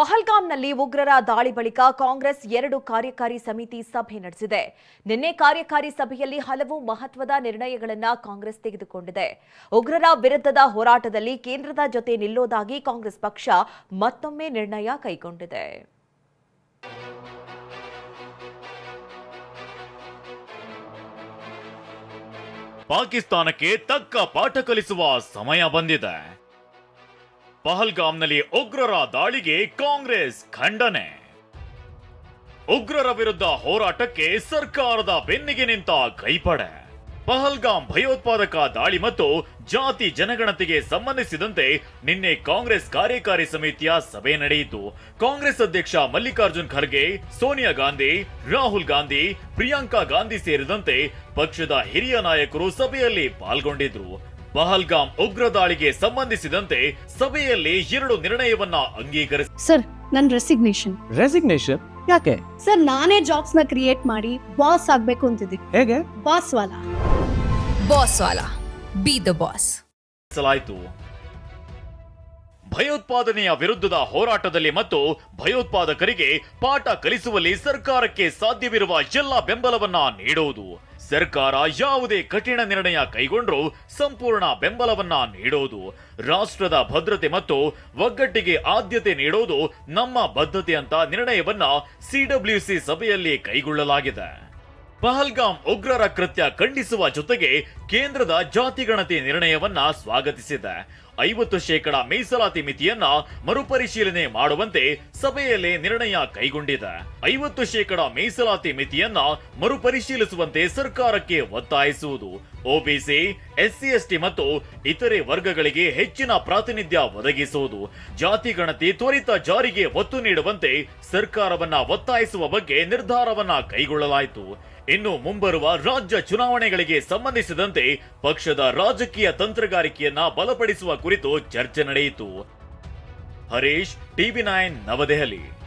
ಪಹಲ್ಗಾಮ್ನಲ್ಲಿ ಉಗ್ರರ ದಾಳಿ ಬಳಿಕ ಕಾಂಗ್ರೆಸ್ ಎರಡು ಕಾರ್ಯಕಾರಿ ಸಮಿತಿ ಸಭೆ ನಡೆಸಿದೆ. ನಿನ್ನೆ ಕಾರ್ಯಕಾರಿ ಸಭೆಯಲ್ಲಿ ಹಲವು ಮಹತ್ವದ ನಿರ್ಣಯಗಳನ್ನು ಕಾಂಗ್ರೆಸ್ ತೆಗೆದುಕೊಂಡಿದೆ. ಉಗ್ರರ ವಿರುದ್ಧದ ಹೋರಾಟದಲ್ಲಿ ಕೇಂದ್ರದ ಜೊತೆ ನಿಲ್ಲೋದಾಗಿ ಕಾಂಗ್ರೆಸ್ ಪಕ್ಷ ಮತ್ತೊಮ್ಮೆ ನಿರ್ಣಯ ಕೈಗೊಂಡಿದೆ. ಪಾಕಿಸ್ತಾನಕ್ಕೆ ತಕ್ಕ ಪಾಠ ಕಲಿಸುವ ಸಮಯ ಬಂದಿದೆ. ಪಹಲ್ಗಾಮ್ನಲ್ಲಿ ಉಗ್ರರ ದಾಳಿಗೆ ಕಾಂಗ್ರೆಸ್ ಖಂಡನೆ. ಉಗ್ರರ ವಿರುದ್ಧ ಹೋರಾಟಕ್ಕೆ ಸರ್ಕಾರದ ಬೆನ್ನಿಗೆ ನಿಂತ ಕೈಪಡೆ. ಪಹಲ್ಗಾಮ್ ಭಯೋತ್ಪಾದಕ ದಾಳಿ ಮತ್ತು ಜಾತಿ ಜನಗಣತಿಗೆ ಸಂಬಂಧಿಸಿದಂತೆ ನಿನ್ನೆ ಕಾಂಗ್ರೆಸ್ ಕಾರ್ಯಕಾರಿ ಸಮಿತಿಯ ಸಭೆ ನಡೆಯಿತು. ಕಾಂಗ್ರೆಸ್ ಅಧ್ಯಕ್ಷ ಮಲ್ಲಿಕಾರ್ಜುನ್ ಖರ್ಗೆ, ಸೋನಿಯಾ ಗಾಂಧಿ, ರಾಹುಲ್ ಗಾಂಧಿ, ಪ್ರಿಯಾಂಕಾ ಗಾಂಧಿ ಸೇರಿದಂತೆ ಪಕ್ಷದ ಹಿರಿಯ ನಾಯಕರು ಸಭೆಯಲ್ಲಿ ಪಾಲ್ಗೊಂಡಿದ್ರು. ಪಹಲ್ಗಾಮ್ ಉಗ್ರ ದಾಳಿಗೆ ಸಂಬಂಧಿಸಿದಂತೆ ಸಭೆಯಲ್ಲಿ ಎರಡು ನಿರ್ಣಯವನ್ನ ಅಂಗೀಕರಿಸಿ ಸರ್ ನನ್ ರೆಸಿಗ್ನೇಷನ್ ರೆಸಿಗ್ನೇಷನ್ ಯಾಕೆ? ಸರ್ ನಾನೇ ಜಾಬ್ಸ್ನ ಕ್ರಿಯೇಟ್ ಮಾಡಿ ಬಾಸ್ ಆಗ್ಬೇಕು ಅಂತಿದ್ದೀನಿ ಹೇಗೆ? ಬಾಸ್ ವಾಲಾ. ಬಾಸ್ ವಾಲಾ. ಬಿ ದ ಬಾಸ್ ಸಲಾಯಿತು ಭಯೋತ್ಪಾದನೆಯ ವಿರುದ್ಧದ ಹೋರಾಟದಲ್ಲಿ ಮತ್ತು ಭಯೋತ್ಪಾದಕರಿಗೆ ಪಾಠ ಕಲಿಸುವಲ್ಲಿ ಸರ್ಕಾರಕ್ಕೆ ಸಾಧ್ಯವಿರುವ ಎಲ್ಲ ಬೆಂಬಲವನ್ನ ನೀಡುವುದು ಸರ್ಕಾರ ಯಾವುದೇ ಕಠಿಣ ನಿರ್ಣಯ ಕೈಗೊಂಡರೂ ಸಂಪೂರ್ಣ ಬೆಂಬಲವನ್ನ ನೀಡೋದು. ರಾಷ್ಟ್ರದ ಭದ್ರತೆ ಮತ್ತು ಒಗ್ಗಟ್ಟಿಗೆ ಆದ್ಯತೆ ನೀಡೋದು ನಮ್ಮ ಬದ್ಧತೆ ಅಂತ ನಿರ್ಣಯವನ್ನ ಸಿಡಬ್ಲ್ಯೂಸಿ ಸಭೆಯಲ್ಲಿ ಕೈಗೊಳ್ಳಲಾಗಿದೆ. ಪಹಲ್ಗಾಮ್ ಉಗ್ರರ ಕೃತ್ಯ ಖಂಡಿಸುವ ಜೊತೆಗೆ ಕೇಂದ್ರದ ಜಾತಿ ಗಣತಿ ನಿರ್ಣಯವನ್ನ ಸ್ವಾಗತಿಸಿದೆ. ಐವತ್ತು ಶೇಕಡ ಮೀಸಲಾತಿ ಮಿತಿಯನ್ನ ಮರುಪರಿಶೀಲನೆ ಮಾಡುವಂತೆ ಸಭೆಯಲ್ಲಿ ನಿರ್ಣಯ ಕೈಗೊಂಡಿದೆ. ಐವತ್ತು ಶೇಕಡ ಮೀಸಲಾತಿ ಮಿತಿಯನ್ನ ಮರುಪರಿಶೀಲಿಸುವಂತೆ ಸರ್ಕಾರಕ್ಕೆ ಒತ್ತಾಯಿಸುವುದು. ಒಬಿಸಿ, ಎಸ್ಸಿ, ಎಸ್ಟಿ ಮತ್ತು ಇತರೆ ವರ್ಗಗಳಿಗೆ ಹೆಚ್ಚಿನ ಪ್ರಾತಿನಿಧ್ಯ ಒದಗಿಸುವುದು. ಜಾತಿ ಗಣತಿ ತ್ವರಿತ ಜಾರಿಗೆ ಒತ್ತು ನೀಡುವಂತೆ ಸರ್ಕಾರವನ್ನ ಒತ್ತಾಯಿಸುವ ಬಗ್ಗೆ ನಿರ್ಧಾರವನ್ನ ಕೈಗೊಳ್ಳಲಾಯಿತು. ಇನ್ನು ಮುಂಬರುವ ರಾಜ್ಯ ಚುನಾವಣೆಗಳಿಗೆ ಸಂಬಂಧಿಸಿದಂತೆ ಪಕ್ಷದ ರಾಜಕೀಯ ತಂತ್ರಗಾರಿಕೆಯನ್ನ ಬಲಪಡಿಸುವ ಕುರಿತು ಚರ್ಚೆ ನಡೆಯಿತು. Harish, TV nine, Navadehali.